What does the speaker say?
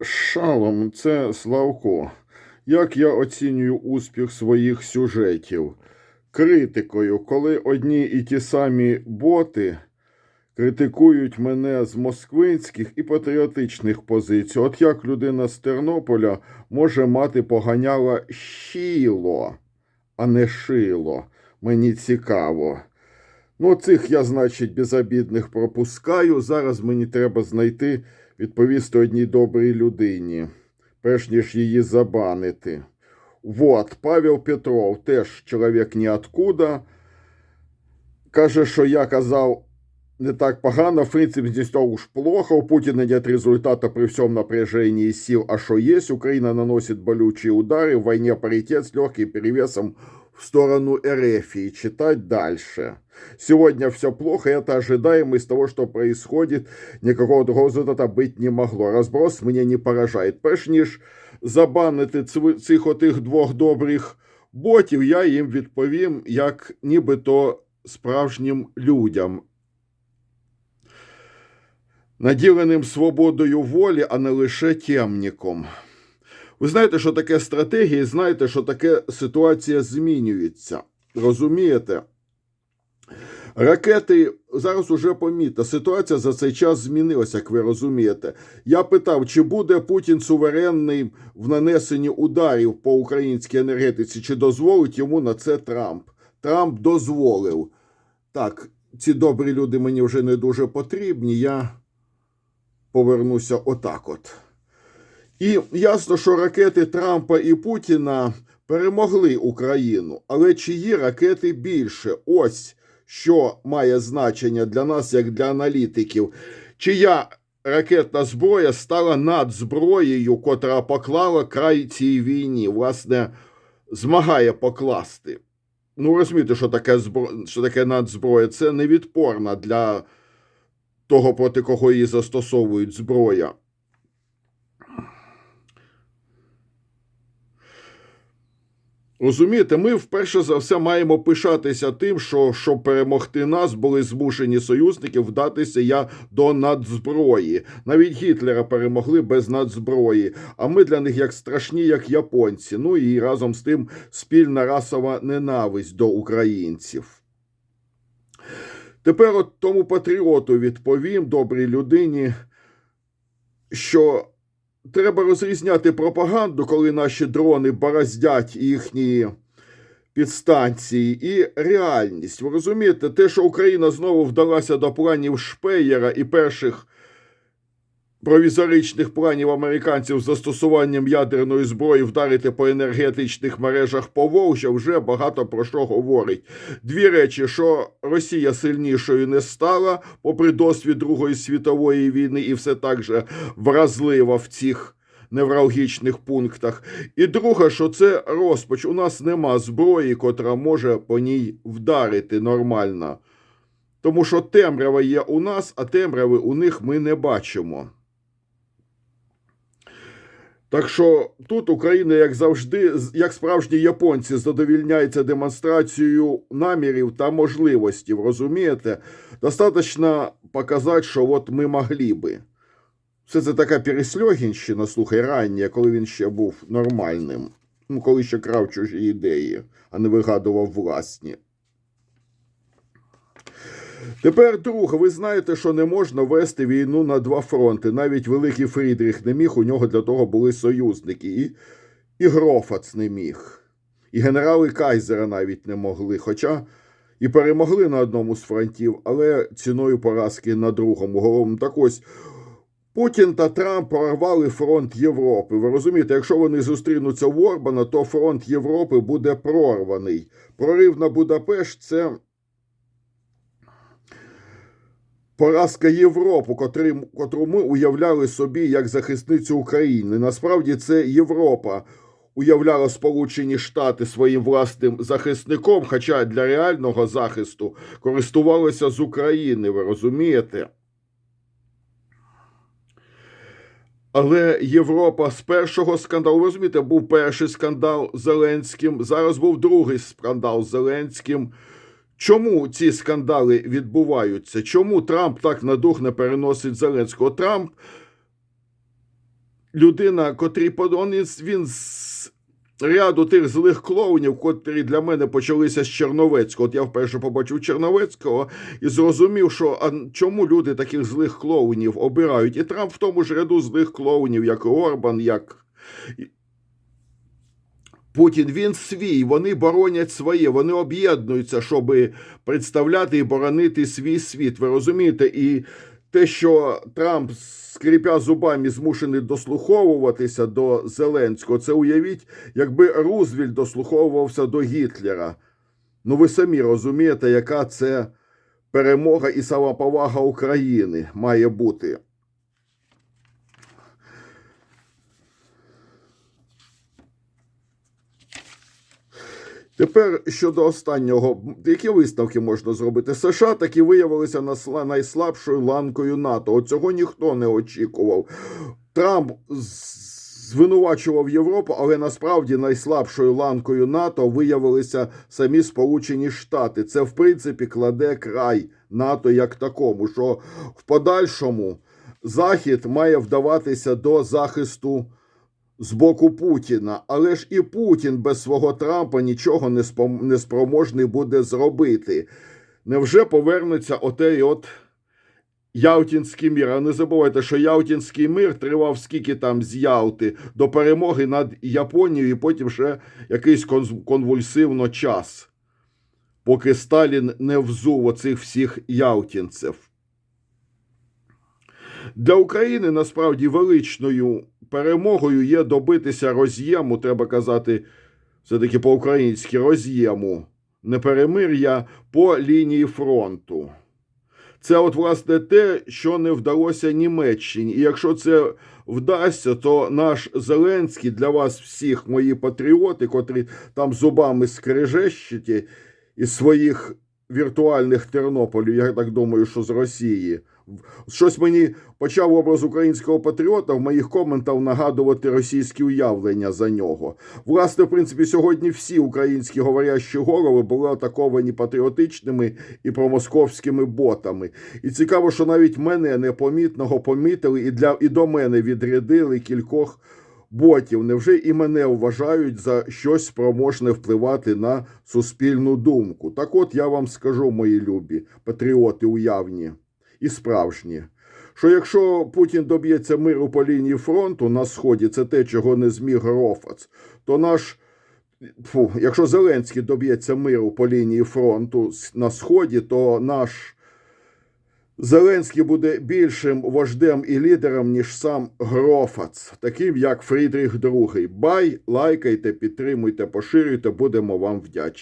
Шалом, це Славко. Як я оцінюю успіх своїх сюжетів? Критикою, коли одні і ті самі боти критикують мене з москвинських і патріотичних позицій. От як людина з Тернополя може мати поганяла щіло, а не шило. Мені цікаво. Ну, цих я, значить, безобідних пропускаю. Зараз мені треба знайти, відповісти одній добрій людині, перш ніж її забанити. Вот, Павел Петров, теж чоловік ніоткуда. Каже, що я казав не так погано, в принципе, здесь уж плохо, у Путина нет результата при всем напряжении сил, а что есть, Украина наносит болючие удары, в войне паритет с легким перевесом в сторону РФ. Читать дальше. Сегодня все плохо, это ожидаемо из того, что происходит. Никакого другого результата быть не могло. Разброс меня не поражает. Перш ніж забанити цих отих двох добрих ботів, я їм відповім, як нібито справжнім людям, наділеним свободою волі, а не лише темником. Ви знаєте, що таке стратегія, і знаєте, що таке ситуація змінюється. Розумієте? Ракети зараз уже помітно. Ситуація за цей час змінилася, як ви розумієте. Я питав, чи буде Путін суверенний в нанесенні ударів по українській енергетиці, чи дозволить йому на це Трамп? Трамп дозволив. Так, ці добрі люди мені вже не дуже потрібні. Я повернуся отак от. І ясно, що ракети Трампа і Путіна перемогли Україну. Але чиї ракети більше? Ось що має значення для нас, як для аналітиків. Чия ракетна зброя стала надзброєю, котра поклала край цій війні, власне, змагає покласти. Ну, розумієте, що таке, збро... що таке надзброя? Це невідпорна для того, проти кого її застосовують зброя. Розумієте, ми вперше за все маємо пишатися тим, що щоб перемогти нас, були змушені союзники вдатися я до надзброї. Навіть Гітлера перемогли без надзброї. А ми для них як страшні, як японці. Ну і разом з тим спільна расова ненависть до українців. Тепер от тому патріоту відповім, добрій людині, що треба розрізняти пропаганду, коли наші дрони бороздять їхні підстанції, і реальність. Ви розумієте, те, що Україна знову вдалася до планів Шпеєра і перших провізоричних планів американців з застосуванням ядерної зброї вдарити по енергетичних мережах Поволжя, вже багато про що говорить. Дві речі, що Росія сильнішою не стала, попри досвід Другої світової війни, і все так же вразлива в цих невралгічних пунктах. І друге, що це розпач. У нас нема зброї, котра може по ній вдарити нормально. Тому що темрява є у нас, а темряви у них ми не бачимо. Так що тут Україна, як завжди, як справжні японці, задовільняється демонстрацією намірів та можливостей. Розумієте? Достатньо показати, що от ми могли би. Все це така пересльогінщина, слухай, рання, коли він ще був нормальним. Ну, коли ще крав чужі ідеї, а не вигадував власні. Тепер, друге, ви знаєте, що не можна вести війну на два фронти. Навіть Великий Фрідріх не міг, у нього для того були союзники. І, і Грофац не міг. І генерали Кайзера навіть не могли. Хоча і перемогли на одному з фронтів, але ціною поразки на другому. Головному так ось. Путін та Трамп прорвали фронт Європи. Ви розумієте, якщо вони зустрінуться в Орбана, то фронт Європи буде прорваний. Прорив на Будапешт це поразка Європи, котрий, котру ми уявляли собі як захисницю України. Насправді це Європа уявляла Сполучені Штати своїм власним захисником, хоча для реального захисту користувалася з України, ви розумієте? Але Європа з першого скандалу, ви розумієте, був перший скандал з Зеленським, зараз був другий скандал з Зеленським. Чому ці скандали відбуваються? Чому Трамп так на дух не переносить Зеленського? Трамп людина, котрий подон, він з ряду тих злих клоунів, котрі для мене почалися з Черновецького. От я вперше побачив Черновецького і зрозумів, що а чому люди таких злих клоунів обирають. І Трамп в тому ж ряду злих клоунів, як Орбан, як. Путін він свій, вони боронять своє, вони об'єднуються, щоб представляти і боронити свій світ. Ви розумієте? І те, що Трамп, скріпя зубами, змушений дослуховуватися до Зеленського, це уявіть, якби Рузвельт дослуховувався до Гітлера. Ну ви самі розумієте, яка це перемога і самоповага України має бути. Тепер щодо останнього, які висновки можна зробити? США таки виявилися найслабшою ланкою НАТО. Цього ніхто не очікував. Трамп звинувачував Європу, але насправді найслабшою ланкою НАТО виявилися самі Сполучені Штати. Це в принципі кладе край НАТО як такому, що в подальшому Захід має вдаватися до захисту з боку Путіна, але ж і Путін без свого Трампа нічого не, спом... не спроможний буде зробити. Невже повернеться отей от Ялтінський мир? А не забувайте, що Ялтінський мир тривав скільки там з Ялти до перемоги над Японією, і потім ще якийсь конвульсивно час, поки Сталін не взув оцих всіх ялтінців. Для України насправді величною перемогою є добитися роз'єму, треба казати, все-таки по-українськи роз'єму, не перемир'я по лінії фронту. Це, от, власне, те, що не вдалося Німеччині. І якщо це вдасться, то наш Зеленський для вас всіх, мої патріоти, котрі там зубами скрежещите із своїх віртуальних Тернополів, я так думаю, що з Росії. Щось мені почав образ українського патріота в моїх коментах нагадувати російські уявлення за нього. Власне, в принципі, сьогодні всі українські говорящі голови були атаковані патріотичними і промосковськими ботами. І цікаво, що навіть мене непомітного помітили і для і до мене відрядили кількох ботів. Невже і мене вважають за щось спроможне впливати на суспільну думку? Так от я вам скажу, мої любі патріоти уявні і справжні. Що якщо Путін доб'ється миру по лінії фронту на сході, це те, чого не зміг Рофац, то наш фу, якщо Зеленський доб'ється миру по лінії фронту на сході, то наш Зеленський буде більшим вождем і лідером, ніж сам Грофац, таким як Фрідріх II. Бай, лайкайте, підтримуйте, поширюйте, будемо вам вдячні.